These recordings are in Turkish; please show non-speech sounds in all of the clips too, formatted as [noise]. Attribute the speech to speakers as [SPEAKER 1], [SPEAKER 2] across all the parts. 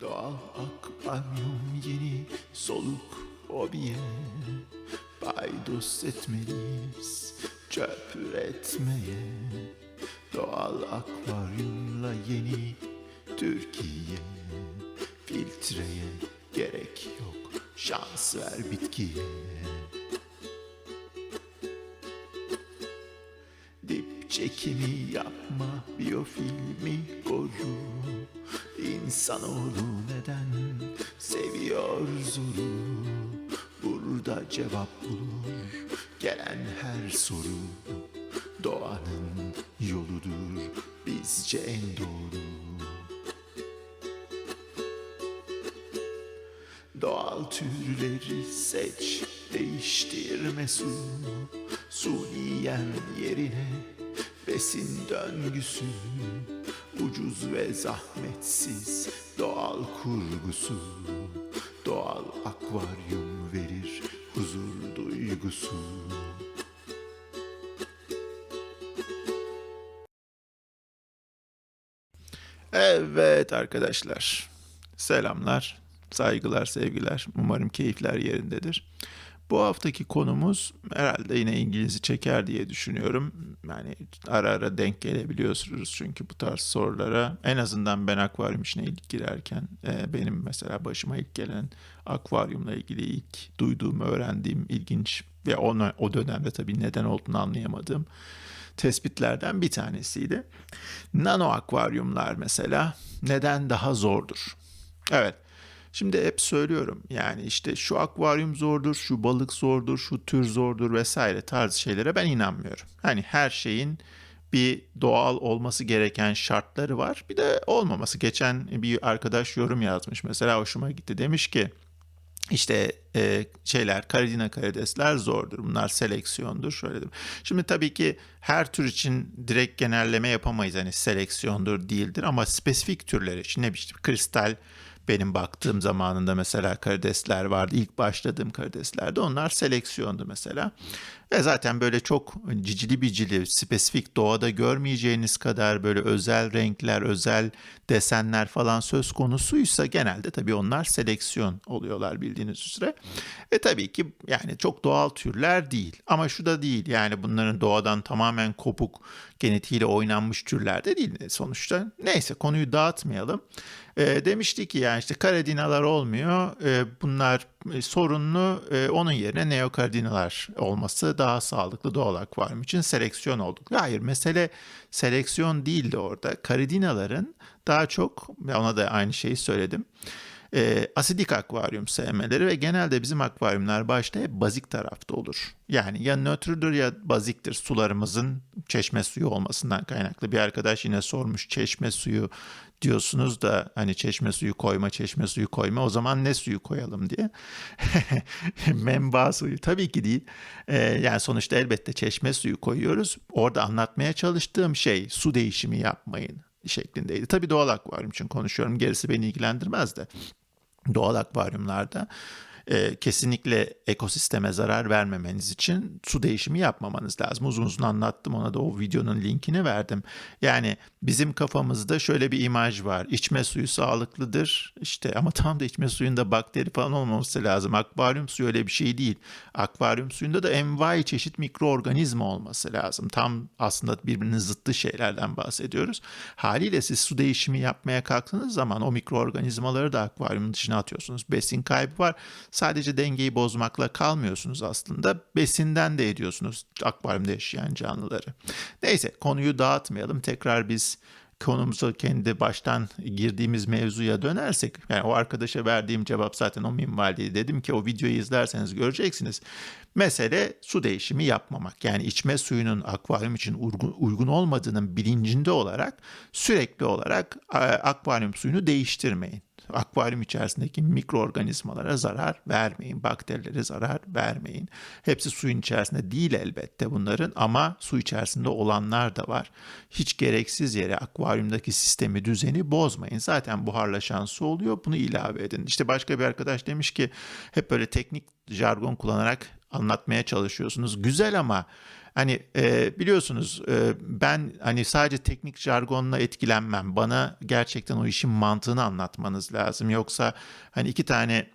[SPEAKER 1] Doğal akvaryum yeni soluk hobiye. Paydos etmeliyiz çöp üretmeye. Doğal akvaryumla yeni Türkiye. Filtreye gerek yok şans ver bitkiye. Dip çekimi yapma biyofilmi koru İnsanoğlu neden seviyor zoru? Burada cevap bulur gelen her soru Doğanın yoludur. Bizce en doğru. Doğal türleri seç, değiştirme su Suni yem yerine besin döngüsü Ucuz ve zahmetsiz doğal kurgusu Doğal akvaryum verir huzur duygusu Evet arkadaşlar. Selamlar, saygılar, sevgiler. Umarım keyifler yerindedir. Bu haftaki konumuz herhalde yine İngiliz'i çeker diye düşünüyorum. Yani ara ara denk gelebiliyorsunuz çünkü bu tarz sorulara. En azından ben akvaryum işine ilk girerken e, benim mesela başıma ilk gelen akvaryumla ilgili ilk duyduğum, öğrendiğim ilginç ve ona, o dönemde tabii neden olduğunu anlayamadığım tespitlerden bir tanesiydi. Nano akvaryumlar mesela neden daha zordur? Evet. Şimdi hep söylüyorum yani işte şu akvaryum zordur, şu balık zordur, şu tür zordur vesaire tarz şeylere ben inanmıyorum. Hani her şeyin bir doğal olması gereken şartları var. Bir de olmaması. Geçen bir arkadaş yorum yazmış mesela hoşuma gitti. Demiş ki işte e, şeyler karidina karidesler zordur. Bunlar seleksiyondur. Şöyle dedim. Şimdi tabii ki her tür için direkt genelleme yapamayız. Hani seleksiyondur değildir ama spesifik türler için ne bileyim kristal benim baktığım zamanında mesela karidesler vardı. İlk başladığım karideslerde onlar seleksiyondu mesela. Ve zaten böyle çok cicili bicili, spesifik doğada görmeyeceğiniz kadar böyle özel renkler, özel desenler falan söz konusuysa genelde tabii onlar seleksiyon oluyorlar bildiğiniz üzere. Ve tabii ki yani çok doğal türler değil. Ama şu da değil yani bunların doğadan tamamen kopuk genetiğiyle oynanmış türler de değil sonuçta. Neyse konuyu dağıtmayalım. E, demişti ki yani işte karadinalar olmuyor. E, bunlar sorunlu. E, onun yerine neokardinalar olması daha sağlıklı doğal akvaryum için seleksiyon olduk. Hayır mesele seleksiyon değildi orada. Karidinaların daha çok ona da aynı şeyi söyledim. E, asidik akvaryum sevmeleri ve genelde bizim akvaryumlar başta hep bazik tarafta olur. Yani ya nötrdür ya baziktir sularımızın çeşme suyu olmasından kaynaklı. Bir arkadaş yine sormuş çeşme suyu diyorsunuz da hani çeşme suyu koyma, çeşme suyu koyma o zaman ne suyu koyalım diye. [laughs] Menba suyu tabii ki değil. Ee, yani sonuçta elbette çeşme suyu koyuyoruz. Orada anlatmaya çalıştığım şey su değişimi yapmayın şeklindeydi. Tabii doğal akvaryum için konuşuyorum. Gerisi beni ilgilendirmez de. Doğal akvaryumlarda e, kesinlikle ekosisteme zarar vermemeniz için su değişimi yapmamanız lazım. Uzun uzun anlattım ona da o videonun linkini verdim. Yani bizim kafamızda şöyle bir imaj var. İçme suyu sağlıklıdır işte ama tam da içme suyunda bakteri falan olmaması lazım. Akvaryum suyu öyle bir şey değil. Akvaryum suyunda da envai çeşit mikroorganizma olması lazım. Tam aslında birbirinin zıttı şeylerden bahsediyoruz. Haliyle siz su değişimi yapmaya kalktığınız zaman o mikroorganizmaları da akvaryumun dışına atıyorsunuz. Besin kaybı var sadece dengeyi bozmakla kalmıyorsunuz aslında. Besinden de ediyorsunuz akvaryumda yaşayan canlıları. Neyse konuyu dağıtmayalım. Tekrar biz konumuza kendi baştan girdiğimiz mevzuya dönersek yani o arkadaşa verdiğim cevap zaten o minvaliydi. Dedim ki o videoyu izlerseniz göreceksiniz. Mesele su değişimi yapmamak. Yani içme suyunun akvaryum için uygun olmadığının bilincinde olarak sürekli olarak akvaryum suyunu değiştirmeyin akvaryum içerisindeki mikroorganizmalara zarar vermeyin. Bakterilere zarar vermeyin. Hepsi suyun içerisinde değil elbette bunların ama su içerisinde olanlar da var. Hiç gereksiz yere akvaryumdaki sistemi, düzeni bozmayın. Zaten buharlaşan su oluyor. Bunu ilave edin. İşte başka bir arkadaş demiş ki hep böyle teknik jargon kullanarak anlatmaya çalışıyorsunuz. Güzel ama hani e, biliyorsunuz e, ben hani sadece teknik jargonla etkilenmem. Bana gerçekten o işin mantığını anlatmanız lazım. Yoksa hani iki tane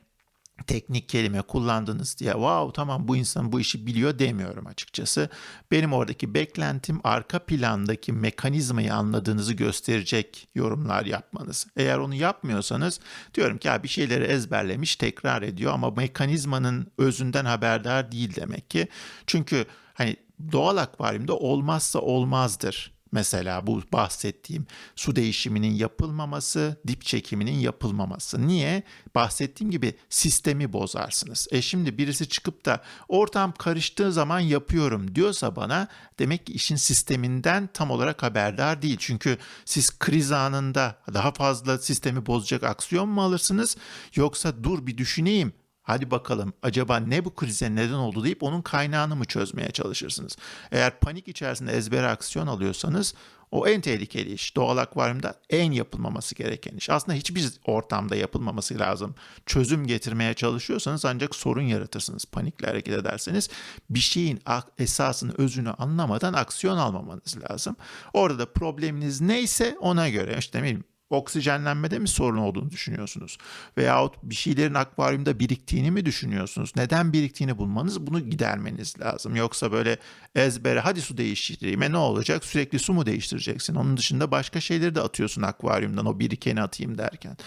[SPEAKER 1] teknik kelime kullandınız diye wow tamam bu insan bu işi biliyor demiyorum açıkçası. Benim oradaki beklentim arka plandaki mekanizmayı anladığınızı gösterecek yorumlar yapmanız. Eğer onu yapmıyorsanız diyorum ki ya bir şeyleri ezberlemiş tekrar ediyor ama mekanizmanın özünden haberdar değil demek ki. Çünkü hani doğal akvaryumda olmazsa olmazdır Mesela bu bahsettiğim su değişiminin yapılmaması, dip çekiminin yapılmaması. Niye? Bahsettiğim gibi sistemi bozarsınız. E şimdi birisi çıkıp da ortam karıştığı zaman yapıyorum diyorsa bana demek ki işin sisteminden tam olarak haberdar değil. Çünkü siz kriz anında daha fazla sistemi bozacak aksiyon mu alırsınız yoksa dur bir düşüneyim Hadi bakalım acaba ne bu krize neden oldu deyip onun kaynağını mı çözmeye çalışırsınız? Eğer panik içerisinde ezber aksiyon alıyorsanız o en tehlikeli iş. Doğal akvaryumda en yapılmaması gereken iş. Aslında hiçbir ortamda yapılmaması lazım. Çözüm getirmeye çalışıyorsanız ancak sorun yaratırsınız. Panikle hareket ederseniz bir şeyin esasını, özünü anlamadan aksiyon almamanız lazım. Orada da probleminiz neyse ona göre işte ne oksijenlenmede mi sorun olduğunu düşünüyorsunuz? Veyahut bir şeylerin akvaryumda biriktiğini mi düşünüyorsunuz? Neden biriktiğini bulmanız bunu gidermeniz lazım. Yoksa böyle ezbere hadi su değiştireyim e ne olacak sürekli su mu değiştireceksin? Onun dışında başka şeyleri de atıyorsun akvaryumdan o birikeni atayım derken.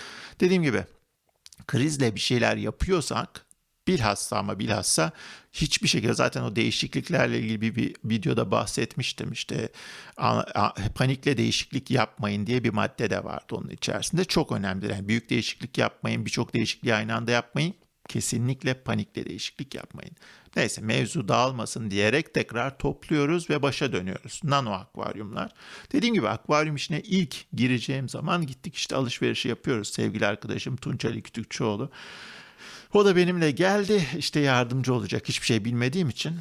[SPEAKER 1] Dediğim gibi krizle bir şeyler yapıyorsak Bilhassa ama bilhassa hiçbir şekilde zaten o değişikliklerle ilgili bir, bir videoda bahsetmiştim işte panikle değişiklik yapmayın diye bir madde de vardı onun içerisinde. Çok önemli. Yani büyük değişiklik yapmayın, birçok değişikliği aynı anda yapmayın. Kesinlikle panikle değişiklik yapmayın. Neyse mevzu dağılmasın diyerek tekrar topluyoruz ve başa dönüyoruz. Nano akvaryumlar. Dediğim gibi akvaryum işine ilk gireceğim zaman gittik işte alışverişi yapıyoruz. Sevgili arkadaşım Tunç Ali Kütükçoğlu. O da benimle geldi işte yardımcı olacak hiçbir şey bilmediğim için.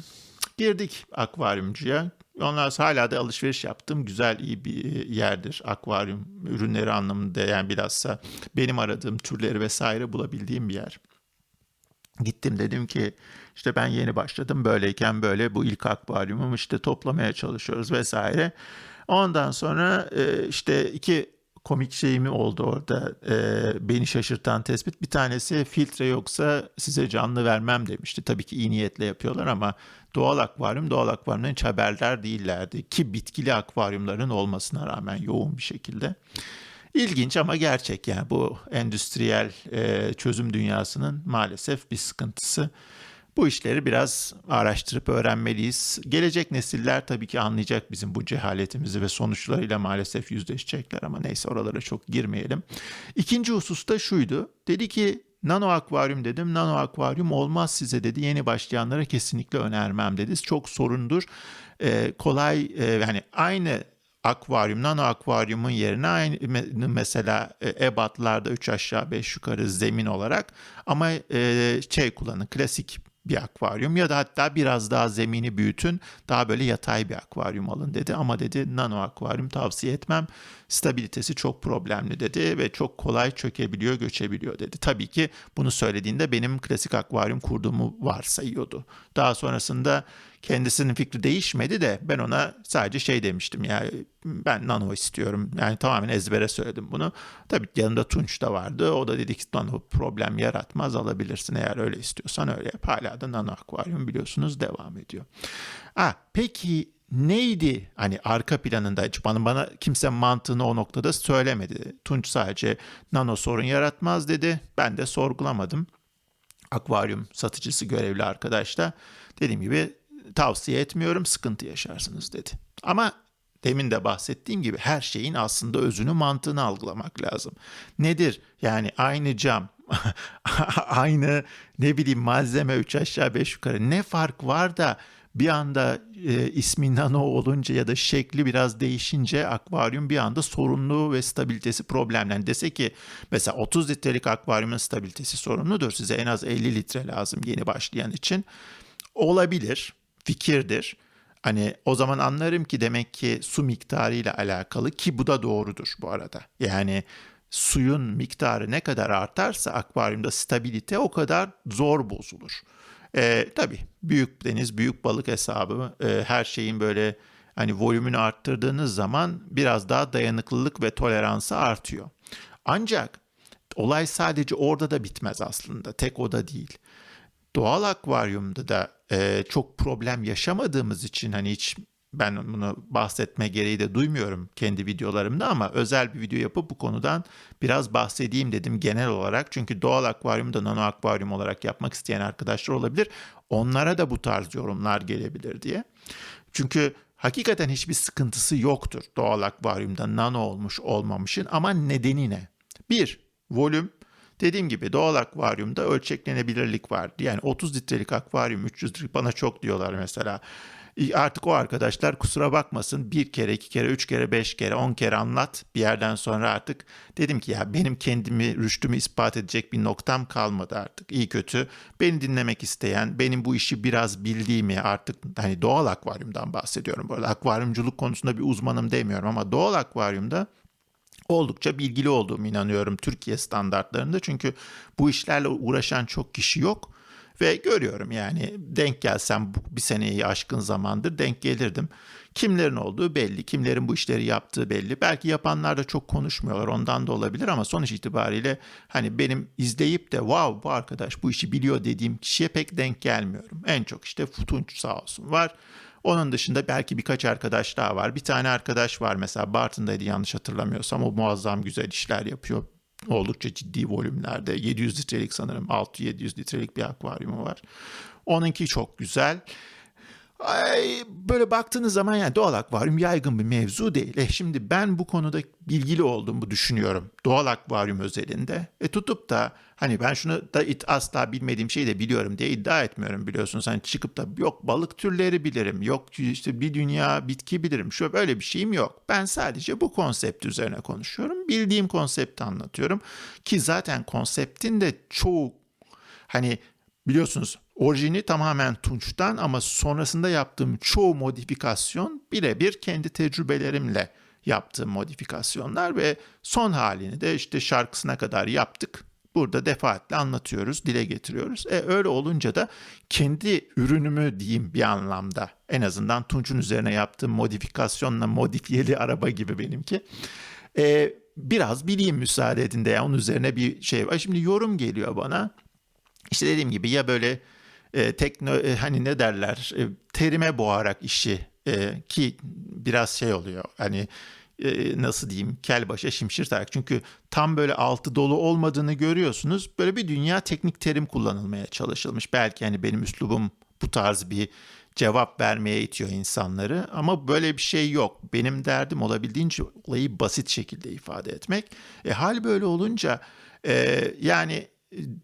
[SPEAKER 1] Girdik akvaryumcuya. Onlar hala da alışveriş yaptığım güzel iyi bir yerdir. Akvaryum ürünleri anlamında yani bilhassa benim aradığım türleri vesaire bulabildiğim bir yer. Gittim dedim ki işte ben yeni başladım böyleyken böyle bu ilk akvaryumum işte toplamaya çalışıyoruz vesaire. Ondan sonra işte iki komik şey mi oldu orada e, beni şaşırtan tespit. Bir tanesi filtre yoksa size canlı vermem demişti. Tabii ki iyi niyetle yapıyorlar ama doğal akvaryum doğal akvaryumdan hiç haberdar değillerdi. Ki bitkili akvaryumların olmasına rağmen yoğun bir şekilde. İlginç ama gerçek yani bu endüstriyel e, çözüm dünyasının maalesef bir sıkıntısı. Bu işleri biraz araştırıp öğrenmeliyiz. Gelecek nesiller tabii ki anlayacak bizim bu cehaletimizi ve sonuçlarıyla maalesef yüzleşecekler ama neyse oralara çok girmeyelim. İkinci husus da şuydu. Dedi ki nano akvaryum dedim. Nano akvaryum olmaz size dedi. Yeni başlayanlara kesinlikle önermem dedi. Çok sorundur. Ee, kolay e, yani aynı akvaryum, nano akvaryumun yerine aynı mesela e, ebatlarda 3 aşağı 5 yukarı zemin olarak ama e, şey kullanın klasik bir akvaryum ya da hatta biraz daha zemini büyütün daha böyle yatay bir akvaryum alın dedi ama dedi nano akvaryum tavsiye etmem stabilitesi çok problemli dedi ve çok kolay çökebiliyor göçebiliyor dedi. Tabii ki bunu söylediğinde benim klasik akvaryum kurduğumu varsayıyordu. Daha sonrasında kendisinin fikri değişmedi de ben ona sadece şey demiştim ya ben nano istiyorum. Yani tamamen ezbere söyledim bunu. Tabii yanında Tunç da vardı. O da dedi ki nano problem yaratmaz alabilirsin eğer öyle istiyorsan öyle yap. Hala da nano akvaryum biliyorsunuz devam ediyor. Ha, peki neydi hani arka planında bana, bana kimse mantığını o noktada söylemedi. Tunç sadece nano sorun yaratmaz dedi. Ben de sorgulamadım. Akvaryum satıcısı görevli arkadaş da dediğim gibi tavsiye etmiyorum sıkıntı yaşarsınız dedi. Ama demin de bahsettiğim gibi her şeyin aslında özünü mantığını algılamak lazım. Nedir? Yani aynı cam, [laughs] aynı ne bileyim malzeme 3 aşağı 5 yukarı ne fark var da bir anda e, ismi nano olunca ya da şekli biraz değişince akvaryum bir anda sorunlu ve stabilitesi problemlen. Dese ki mesela 30 litrelik akvaryumun stabilitesi sorunludur. Size en az 50 litre lazım yeni başlayan için. Olabilir fikirdir. Hani o zaman anlarım ki demek ki su miktarı ile alakalı ki bu da doğrudur bu arada. Yani suyun miktarı ne kadar artarsa akvaryumda stabilite o kadar zor bozulur. E, tabii büyük deniz, büyük balık hesabı e, her şeyin böyle hani volümünü arttırdığınız zaman biraz daha dayanıklılık ve toleransı artıyor. Ancak olay sadece orada da bitmez aslında. Tek oda değil. Doğal akvaryumda da e, çok problem yaşamadığımız için hani hiç ben bunu bahsetme gereği de duymuyorum kendi videolarımda ama özel bir video yapıp bu konudan biraz bahsedeyim dedim genel olarak. Çünkü doğal akvaryumda nano akvaryum olarak yapmak isteyen arkadaşlar olabilir. Onlara da bu tarz yorumlar gelebilir diye. Çünkü hakikaten hiçbir sıkıntısı yoktur doğal akvaryumda nano olmuş olmamışın ama nedeni ne? Bir, volüm. Dediğim gibi doğal akvaryumda ölçeklenebilirlik var. Yani 30 litrelik akvaryum 300 litrelik bana çok diyorlar mesela. Artık o arkadaşlar kusura bakmasın bir kere, iki kere, üç kere, beş kere, on kere anlat. Bir yerden sonra artık dedim ki ya benim kendimi, rüştümü ispat edecek bir noktam kalmadı artık. İyi kötü beni dinlemek isteyen, benim bu işi biraz bildiğimi artık hani doğal akvaryumdan bahsediyorum. Bu arada akvaryumculuk konusunda bir uzmanım demiyorum ama doğal akvaryumda oldukça bilgili olduğumu inanıyorum Türkiye standartlarında. Çünkü bu işlerle uğraşan çok kişi yok. Ve görüyorum yani denk gelsem bir seneyi aşkın zamandır denk gelirdim. Kimlerin olduğu belli, kimlerin bu işleri yaptığı belli. Belki yapanlar da çok konuşmuyorlar ondan da olabilir ama sonuç itibariyle hani benim izleyip de wow bu arkadaş bu işi biliyor dediğim kişiye pek denk gelmiyorum. En çok işte Futunç sağ olsun var. Onun dışında belki birkaç arkadaş daha var. Bir tane arkadaş var mesela Bartın'daydı yanlış hatırlamıyorsam o muazzam güzel işler yapıyor oldukça ciddi volümlerde 700 litrelik sanırım 600-700 litrelik bir akvaryumu var. Onunki çok güzel. Ay, böyle baktığınız zaman yani doğal akvaryum yaygın bir mevzu değil. E şimdi ben bu konuda bilgili olduğumu düşünüyorum doğal akvaryum özelinde. E tutup da hani ben şunu da it asla bilmediğim şeyi de biliyorum diye iddia etmiyorum biliyorsunuz. Hani çıkıp da yok balık türleri bilirim, yok işte bir dünya bitki bilirim. Şu böyle bir şeyim yok. Ben sadece bu konsept üzerine konuşuyorum. Bildiğim konsepti anlatıyorum ki zaten konseptin de çoğu hani biliyorsunuz Orijini tamamen Tunç'tan ama sonrasında yaptığım çoğu modifikasyon birebir kendi tecrübelerimle yaptığım modifikasyonlar ve son halini de işte şarkısına kadar yaptık. Burada defaatle anlatıyoruz, dile getiriyoruz. E öyle olunca da kendi ürünümü diyeyim bir anlamda en azından Tunç'un üzerine yaptığım modifikasyonla modifiyeli [laughs] araba gibi benimki. E, biraz bileyim müsaade edin de ya onun üzerine bir şey var. Şimdi yorum geliyor bana. İşte dediğim gibi ya böyle e, tekno e, hani ne derler e, terime boğarak işi e, ki biraz şey oluyor hani e, nasıl diyeyim kel başa şimşirtarak çünkü tam böyle altı dolu olmadığını görüyorsunuz böyle bir dünya teknik terim kullanılmaya çalışılmış belki hani benim üslubum bu tarz bir cevap vermeye itiyor insanları ama böyle bir şey yok. Benim derdim olabildiğince olayı basit şekilde ifade etmek. E, hal böyle olunca e, yani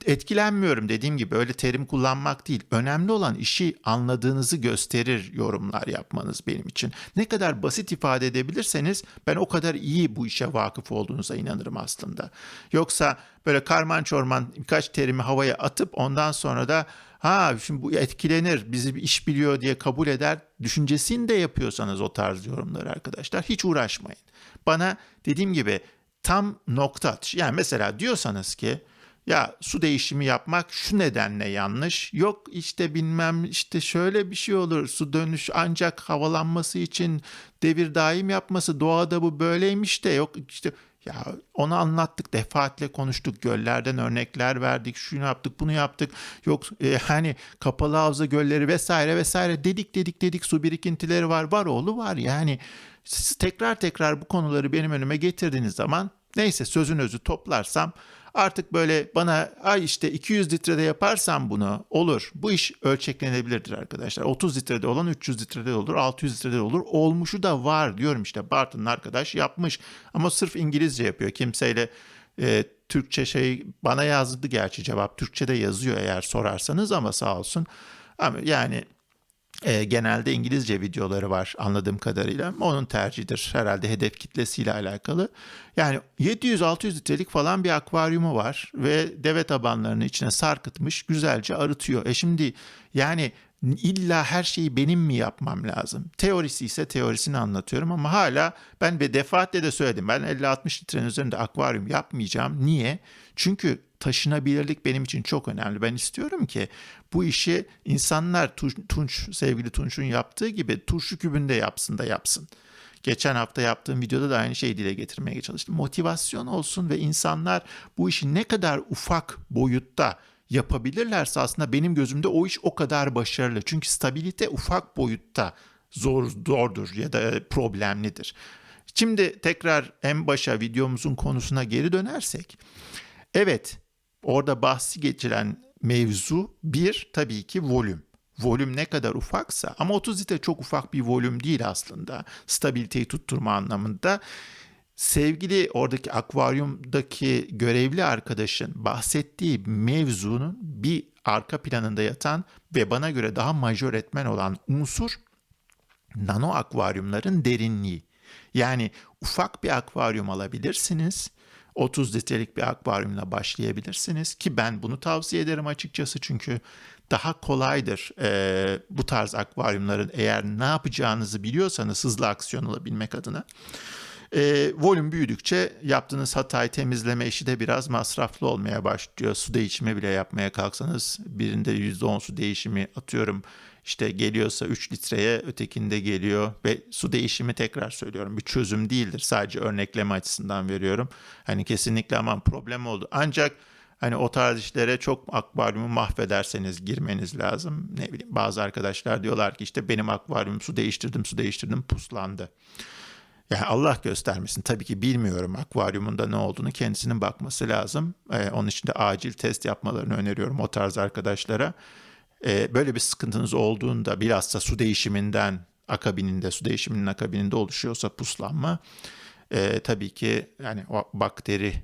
[SPEAKER 1] etkilenmiyorum dediğim gibi öyle terim kullanmak değil. Önemli olan işi anladığınızı gösterir yorumlar yapmanız benim için. Ne kadar basit ifade edebilirseniz ben o kadar iyi bu işe vakıf olduğunuza inanırım aslında. Yoksa böyle karman çorman birkaç terimi havaya atıp ondan sonra da ha şimdi bu etkilenir bizi bir iş biliyor diye kabul eder düşüncesini de yapıyorsanız o tarz yorumları arkadaşlar hiç uğraşmayın. Bana dediğim gibi tam nokta atış. Yani mesela diyorsanız ki ya su değişimi yapmak şu nedenle yanlış. Yok işte bilmem işte şöyle bir şey olur. Su dönüş ancak havalanması için devir daim yapması doğada bu böyleymiş de yok işte ya onu anlattık defaatle konuştuk göllerden örnekler verdik şunu yaptık bunu yaptık yok e, hani kapalı havza gölleri vesaire vesaire dedik dedik dedik su birikintileri var var oğlu var yani siz tekrar tekrar bu konuları benim önüme getirdiğiniz zaman neyse sözün özü toplarsam Artık böyle bana ay işte 200 litrede yaparsam bunu olur. Bu iş ölçeklenebilirdir arkadaşlar. 30 litrede olan 300 litrede olur, 600 litrede olur. Olmuşu da var diyorum işte Bartın'ın arkadaş yapmış. Ama sırf İngilizce yapıyor. Kimseyle e, Türkçe şey bana yazdı gerçi cevap. Türkçe de yazıyor eğer sorarsanız ama sağ olsun. Ama yani e, genelde İngilizce videoları var anladığım kadarıyla. Onun tercihidir herhalde hedef kitlesiyle alakalı. Yani 700-600 litrelik falan bir akvaryumu var ve deve tabanlarını içine sarkıtmış güzelce arıtıyor. E şimdi yani illa her şeyi benim mi yapmam lazım? Teorisi ise teorisini anlatıyorum ama hala ben ve defaatle de söyledim. Ben 50-60 litrenin üzerinde akvaryum yapmayacağım. Niye? Çünkü taşınabilirlik benim için çok önemli. Ben istiyorum ki bu işi insanlar Tunç, sevgili Tunç'un yaptığı gibi turşu kübünde yapsın da yapsın. Geçen hafta yaptığım videoda da aynı şeyi dile getirmeye çalıştım. Motivasyon olsun ve insanlar bu işi ne kadar ufak boyutta yapabilirlerse aslında benim gözümde o iş o kadar başarılı. Çünkü stabilite ufak boyutta zor zordur ya da problemlidir. Şimdi tekrar en başa videomuzun konusuna geri dönersek. Evet orada bahsi geçiren mevzu bir tabii ki volüm. Volüm ne kadar ufaksa ama 30 litre çok ufak bir volüm değil aslında stabiliteyi tutturma anlamında. Sevgili oradaki akvaryumdaki görevli arkadaşın bahsettiği mevzunun bir arka planında yatan ve bana göre daha majör etmen olan unsur nano akvaryumların derinliği. Yani ufak bir akvaryum alabilirsiniz. 30 litrelik bir akvaryumla başlayabilirsiniz ki ben bunu tavsiye ederim açıkçası çünkü daha kolaydır e, bu tarz akvaryumların eğer ne yapacağınızı biliyorsanız hızlı aksiyon alabilmek adına. E, volüm büyüdükçe yaptığınız hatayı temizleme işi de biraz masraflı olmaya başlıyor. Su değişimi bile yapmaya kalksanız birinde %10 su değişimi atıyorum işte geliyorsa 3 litreye ötekinde geliyor ve su değişimi tekrar söylüyorum bir çözüm değildir. Sadece örnekleme açısından veriyorum. Hani kesinlikle aman problem oldu. Ancak hani o tarz işlere çok akvaryumu mahvederseniz girmeniz lazım. Ne bileyim bazı arkadaşlar diyorlar ki işte benim akvaryum su değiştirdim su değiştirdim puslandı. Yani Allah göstermesin. Tabii ki bilmiyorum akvaryumunda ne olduğunu kendisinin bakması lazım. Ee, onun için de acil test yapmalarını öneriyorum o tarz arkadaşlara. Ee, böyle bir sıkıntınız olduğunda bilhassa su değişiminden akabininde, su değişiminin akabininde oluşuyorsa puslanma e, tabii ki yani o bakteri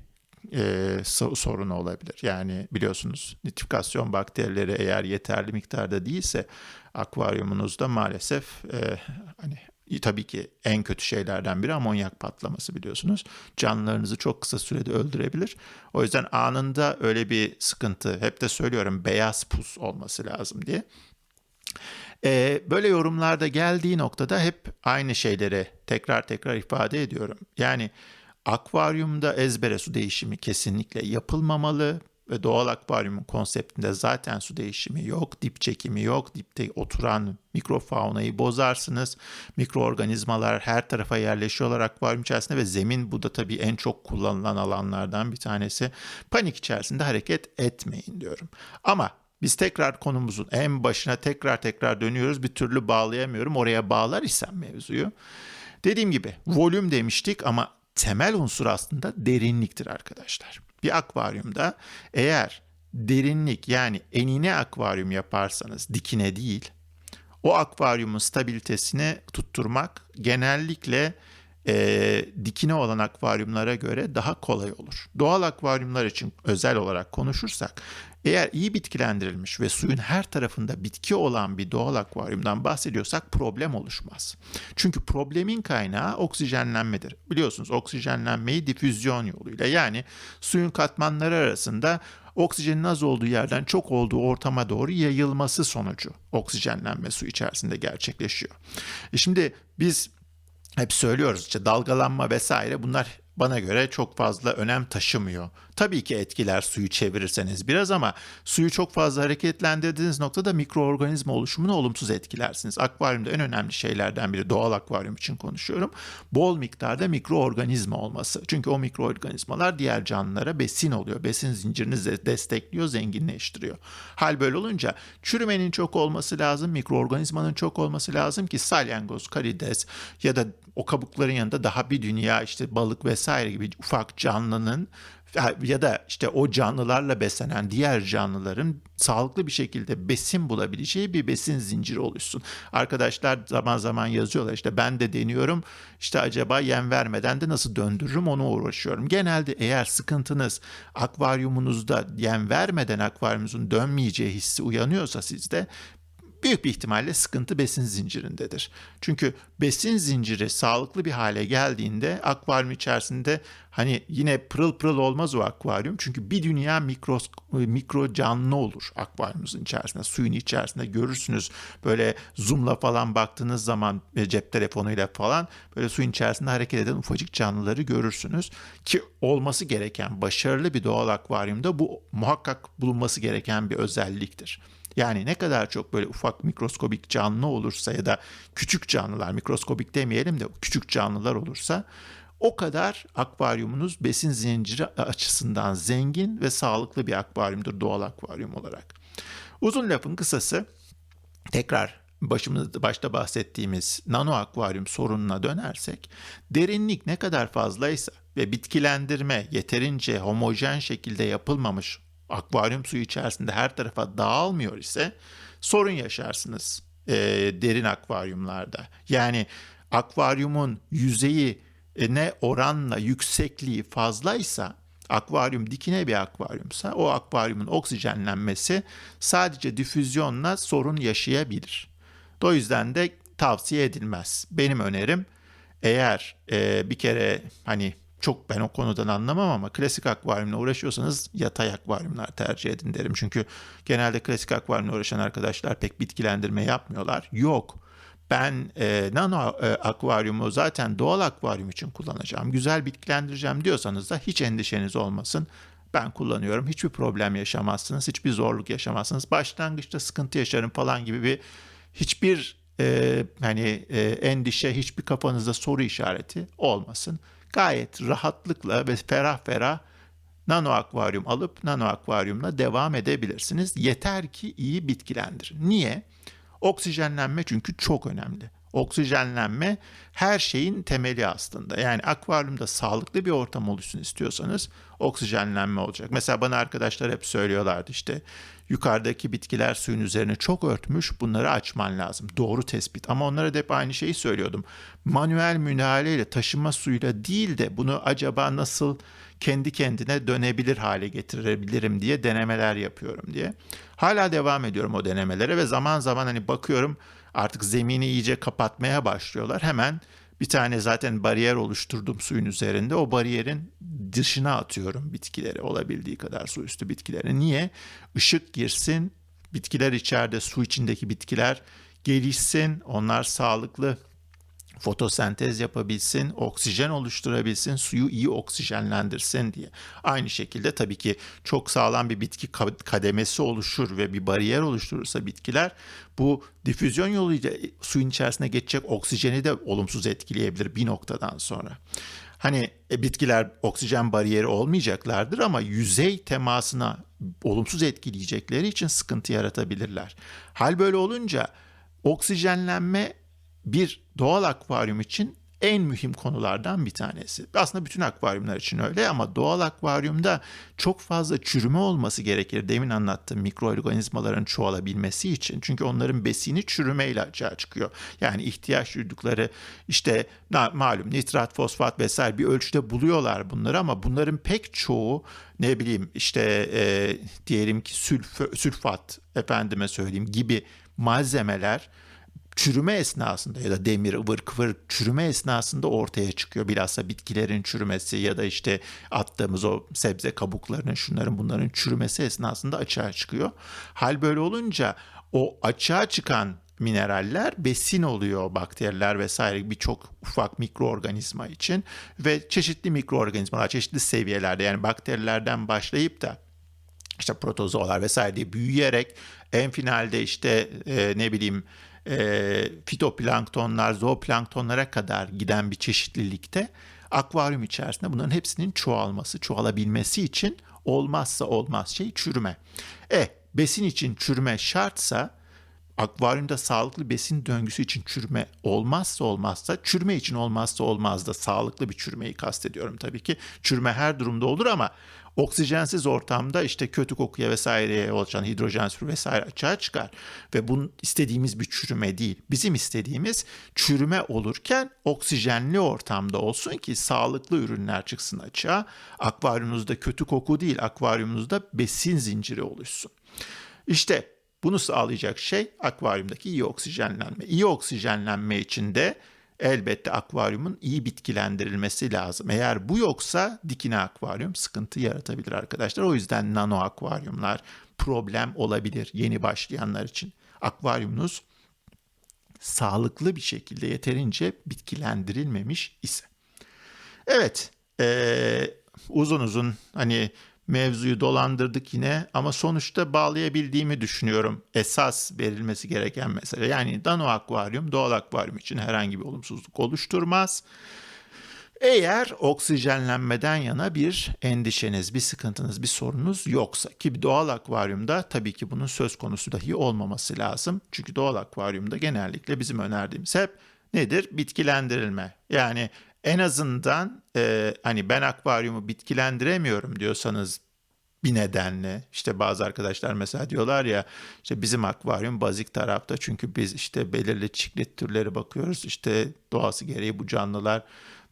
[SPEAKER 1] e, sorunu olabilir. Yani biliyorsunuz nitrifikasyon bakterileri eğer yeterli miktarda değilse akvaryumunuzda maalesef e, hani tabii ki en kötü şeylerden biri amonyak patlaması biliyorsunuz. Canlılarınızı çok kısa sürede öldürebilir. O yüzden anında öyle bir sıkıntı hep de söylüyorum beyaz pus olması lazım diye. Ee, böyle yorumlarda geldiği noktada hep aynı şeyleri tekrar tekrar ifade ediyorum. Yani akvaryumda ezbere su değişimi kesinlikle yapılmamalı ve doğal akvaryumun konseptinde zaten su değişimi yok, dip çekimi yok. Dipte oturan mikrofaunayı bozarsınız. Mikroorganizmalar her tarafa yerleşiyorlar akvaryum içerisinde ve zemin bu da tabii en çok kullanılan alanlardan bir tanesi. Panik içerisinde hareket etmeyin diyorum. Ama biz tekrar konumuzun en başına tekrar tekrar dönüyoruz. Bir türlü bağlayamıyorum. Oraya bağlar isem mevzuyu. Dediğim gibi volüm demiştik ama temel unsur aslında derinliktir arkadaşlar bir akvaryumda eğer derinlik yani enine akvaryum yaparsanız dikine değil o akvaryumun stabilitesini tutturmak genellikle e, dikine olan akvaryumlara göre daha kolay olur. Doğal akvaryumlar için özel olarak konuşursak eğer iyi bitkilendirilmiş ve suyun her tarafında bitki olan bir doğal akvaryumdan bahsediyorsak problem oluşmaz. Çünkü problemin kaynağı oksijenlenmedir. Biliyorsunuz oksijenlenmeyi difüzyon yoluyla yani suyun katmanları arasında oksijenin az olduğu yerden çok olduğu ortama doğru yayılması sonucu oksijenlenme su içerisinde gerçekleşiyor. E şimdi biz hep söylüyoruz işte dalgalanma vesaire bunlar bana göre çok fazla önem taşımıyor. Tabii ki etkiler suyu çevirirseniz biraz ama suyu çok fazla hareketlendirdiğiniz noktada mikroorganizma oluşumunu olumsuz etkilersiniz. Akvaryumda en önemli şeylerden biri doğal akvaryum için konuşuyorum. Bol miktarda mikroorganizma olması. Çünkü o mikroorganizmalar diğer canlılara besin oluyor. Besin zincirini destekliyor, zenginleştiriyor. Hal böyle olunca çürümenin çok olması lazım, mikroorganizmanın çok olması lazım ki salyangoz, karides ya da o kabukların yanında daha bir dünya işte balık vesaire gibi ufak canlının ya da işte o canlılarla beslenen diğer canlıların sağlıklı bir şekilde besin bulabileceği bir besin zinciri oluşsun. Arkadaşlar zaman zaman yazıyorlar işte ben de deniyorum işte acaba yem vermeden de nasıl döndürürüm onu uğraşıyorum. Genelde eğer sıkıntınız akvaryumunuzda yem vermeden akvaryumunuzun dönmeyeceği hissi uyanıyorsa sizde büyük bir ihtimalle sıkıntı besin zincirindedir. Çünkü besin zinciri sağlıklı bir hale geldiğinde akvaryum içerisinde hani yine pırıl pırıl olmaz o akvaryum. Çünkü bir dünya mikro, mikro canlı olur akvaryumunuzun içerisinde. Suyun içerisinde görürsünüz. Böyle zoomla falan baktığınız zaman cep telefonuyla falan böyle suyun içerisinde hareket eden ufacık canlıları görürsünüz. Ki olması gereken başarılı bir doğal akvaryumda bu muhakkak bulunması gereken bir özelliktir. Yani ne kadar çok böyle ufak mikroskobik canlı olursa ya da küçük canlılar mikroskobik demeyelim de küçük canlılar olursa o kadar akvaryumunuz besin zinciri açısından zengin ve sağlıklı bir akvaryumdur doğal akvaryum olarak. Uzun lafın kısası tekrar başımızda başta bahsettiğimiz nano akvaryum sorununa dönersek derinlik ne kadar fazlaysa ve bitkilendirme yeterince homojen şekilde yapılmamış akvaryum suyu içerisinde her tarafa dağılmıyor ise sorun yaşarsınız e, derin akvaryumlarda. Yani akvaryumun yüzeyi e, ne oranla yüksekliği fazlaysa akvaryum dikine bir akvaryumsa o akvaryumun oksijenlenmesi sadece difüzyonla sorun yaşayabilir. O yüzden de tavsiye edilmez. Benim önerim eğer e, bir kere hani çok ben o konudan anlamam ama klasik akvaryumla uğraşıyorsanız yatay akvaryumlar tercih edin derim. Çünkü genelde klasik akvaryumla uğraşan arkadaşlar pek bitkilendirme yapmıyorlar. Yok. Ben e, nano e, akvaryumu zaten doğal akvaryum için kullanacağım. Güzel bitkilendireceğim diyorsanız da hiç endişeniz olmasın. Ben kullanıyorum. Hiçbir problem yaşamazsınız. Hiçbir zorluk yaşamazsınız. Başlangıçta sıkıntı yaşarım falan gibi bir hiçbir e, hani e, endişe, hiçbir kafanızda soru işareti olmasın gayet rahatlıkla ve ferah ferah nano akvaryum alıp nano akvaryumla devam edebilirsiniz. Yeter ki iyi bitkilendirin. Niye? Oksijenlenme çünkü çok önemli. Oksijenlenme her şeyin temeli aslında. Yani akvaryumda sağlıklı bir ortam oluşsun istiyorsanız oksijenlenme olacak. Mesela bana arkadaşlar hep söylüyorlardı işte yukarıdaki bitkiler suyun üzerine çok örtmüş bunları açman lazım. Doğru tespit ama onlara da hep aynı şeyi söylüyordum. Manuel müdahaleyle taşıma suyuyla değil de bunu acaba nasıl kendi kendine dönebilir hale getirebilirim diye denemeler yapıyorum diye. Hala devam ediyorum o denemelere ve zaman zaman hani bakıyorum artık zemini iyice kapatmaya başlıyorlar. Hemen bir tane zaten bariyer oluşturdum suyun üzerinde. O bariyerin dışına atıyorum bitkileri olabildiği kadar su üstü bitkileri. Niye? Işık girsin, bitkiler içeride su içindeki bitkiler gelişsin, onlar sağlıklı fotosentez yapabilsin, oksijen oluşturabilsin, suyu iyi oksijenlendirsin diye. Aynı şekilde tabii ki çok sağlam bir bitki kademesi oluşur ve bir bariyer oluşturursa bitkiler bu difüzyon yoluyla suyun içerisine geçecek oksijeni de olumsuz etkileyebilir bir noktadan sonra. Hani e, bitkiler oksijen bariyeri olmayacaklardır ama yüzey temasına olumsuz etkileyecekleri için sıkıntı yaratabilirler. Hal böyle olunca oksijenlenme bir doğal akvaryum için en mühim konulardan bir tanesi. Aslında bütün akvaryumlar için öyle ama doğal akvaryumda çok fazla çürüme olması gerekir. Demin anlattığım mikroorganizmaların çoğalabilmesi için. Çünkü onların besini çürümeyle açığa çıkıyor. Yani ihtiyaç duydukları işte malum nitrat, fosfat vesaire bir ölçüde buluyorlar bunları ama bunların pek çoğu ne bileyim işte e, diyelim ki sülf, sülfat efendime söyleyeyim gibi malzemeler çürüme esnasında ya da demir, ıvır kıvır çürüme esnasında ortaya çıkıyor. Bilhassa bitkilerin çürümesi ya da işte attığımız o sebze kabuklarının şunların bunların çürümesi esnasında açığa çıkıyor. Hal böyle olunca o açığa çıkan mineraller besin oluyor bakteriler vesaire birçok ufak mikroorganizma için ve çeşitli mikroorganizmalar çeşitli seviyelerde yani bakterilerden başlayıp da işte protozoalar vesaire diye büyüyerek en finalde işte e, ne bileyim e, fitoplanktonlar, zooplanktonlara kadar giden bir çeşitlilikte akvaryum içerisinde bunların hepsinin çoğalması, çoğalabilmesi için olmazsa olmaz şey çürüme. E besin için çürüme şartsa akvaryumda sağlıklı besin döngüsü için çürüme olmazsa olmazsa çürüme için olmazsa olmaz da sağlıklı bir çürümeyi kastediyorum tabii ki. Çürüme her durumda olur ama oksijensiz ortamda işte kötü kokuya vesaireye oluşan hidrojen sürü vesaire açığa çıkar. Ve bunun istediğimiz bir çürüme değil. Bizim istediğimiz çürüme olurken oksijenli ortamda olsun ki sağlıklı ürünler çıksın açığa. Akvaryumunuzda kötü koku değil, akvaryumunuzda besin zinciri oluşsun. İşte Bunu sağlayacak şey akvaryumdaki iyi oksijenlenme. İyi oksijenlenme için de elbette akvaryumun iyi bitkilendirilmesi lazım. Eğer bu yoksa dikine akvaryum sıkıntı yaratabilir arkadaşlar. O yüzden nano akvaryumlar problem olabilir yeni başlayanlar için. Akvaryumunuz sağlıklı bir şekilde yeterince bitkilendirilmemiş ise. Evet, ee, uzun uzun hani mevzuyu dolandırdık yine ama sonuçta bağlayabildiğimi düşünüyorum. Esas verilmesi gereken mesele. Yani nano akvaryum doğal akvaryum için herhangi bir olumsuzluk oluşturmaz. Eğer oksijenlenmeden yana bir endişeniz, bir sıkıntınız, bir sorunuz yoksa ki doğal akvaryumda tabii ki bunun söz konusu dahi olmaması lazım. Çünkü doğal akvaryumda genellikle bizim önerdiğimiz hep nedir? Bitkilendirilme. Yani en azından e, hani ben akvaryumu bitkilendiremiyorum diyorsanız bir nedenle işte bazı arkadaşlar mesela diyorlar ya işte bizim akvaryum bazik tarafta. Çünkü biz işte belirli çiklet türleri bakıyoruz. İşte doğası gereği bu canlılar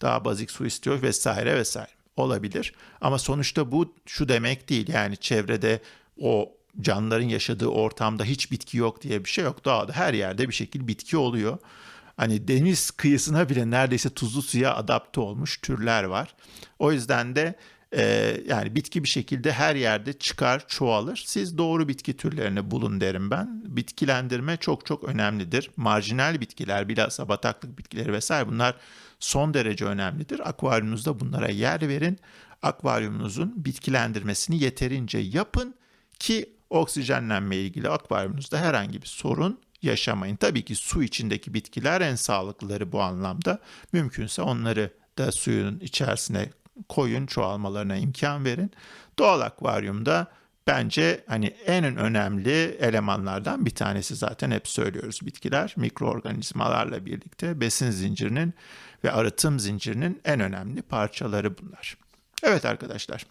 [SPEAKER 1] daha bazik su istiyor vesaire vesaire. Olabilir. Ama sonuçta bu şu demek değil. Yani çevrede o canlıların yaşadığı ortamda hiç bitki yok diye bir şey yok. Doğada her yerde bir şekilde bitki oluyor hani deniz kıyısına bile neredeyse tuzlu suya adapte olmuş türler var. O yüzden de e, yani bitki bir şekilde her yerde çıkar, çoğalır. Siz doğru bitki türlerini bulun derim ben. Bitkilendirme çok çok önemlidir. Marjinal bitkiler, bilhassa bataklık bitkileri vesaire bunlar son derece önemlidir. Akvaryumunuzda bunlara yer verin. Akvaryumunuzun bitkilendirmesini yeterince yapın ki oksijenlenme ilgili akvaryumunuzda herhangi bir sorun yaşamayın. Tabii ki su içindeki bitkiler en sağlıklıları bu anlamda. Mümkünse onları da suyun içerisine koyun, çoğalmalarına imkan verin. Doğal akvaryumda bence hani en önemli elemanlardan bir tanesi zaten hep söylüyoruz bitkiler mikroorganizmalarla birlikte besin zincirinin ve arıtım zincirinin en önemli parçaları bunlar. Evet arkadaşlar.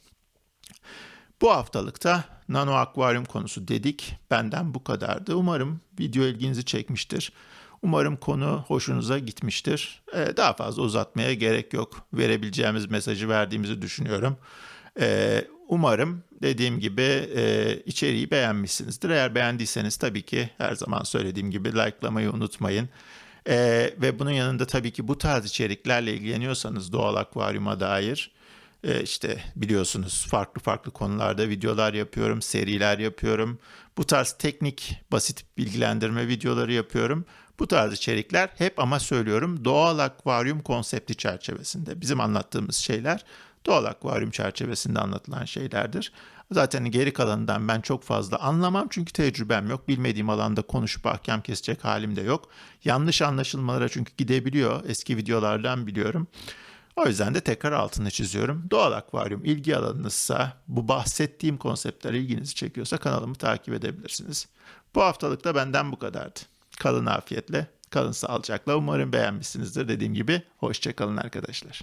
[SPEAKER 1] Bu haftalıkta nano akvaryum konusu dedik. Benden bu kadardı. Umarım video ilginizi çekmiştir. Umarım konu hoşunuza gitmiştir. Ee, daha fazla uzatmaya gerek yok. Verebileceğimiz mesajı verdiğimizi düşünüyorum. Ee, umarım dediğim gibi e, içeriği beğenmişsinizdir. Eğer beğendiyseniz tabii ki her zaman söylediğim gibi likelamayı unutmayın. Ee, ve bunun yanında tabii ki bu tarz içeriklerle ilgileniyorsanız doğal akvaryuma dair işte biliyorsunuz farklı farklı konularda videolar yapıyorum, seriler yapıyorum. Bu tarz teknik, basit bilgilendirme videoları yapıyorum. Bu tarz içerikler hep ama söylüyorum doğal akvaryum konsepti çerçevesinde. Bizim anlattığımız şeyler doğal akvaryum çerçevesinde anlatılan şeylerdir. Zaten geri kalanından ben çok fazla anlamam çünkü tecrübem yok. Bilmediğim alanda konuşup ahkam kesecek halim de yok. Yanlış anlaşılmalara çünkü gidebiliyor. Eski videolardan biliyorum. O yüzden de tekrar altını çiziyorum. Doğal akvaryum ilgi alanınızsa, bu bahsettiğim konseptler ilginizi çekiyorsa kanalımı takip edebilirsiniz. Bu haftalık da benden bu kadardı. Kalın afiyetle, kalın sağlıcakla. Umarım beğenmişsinizdir. Dediğim gibi hoşçakalın arkadaşlar.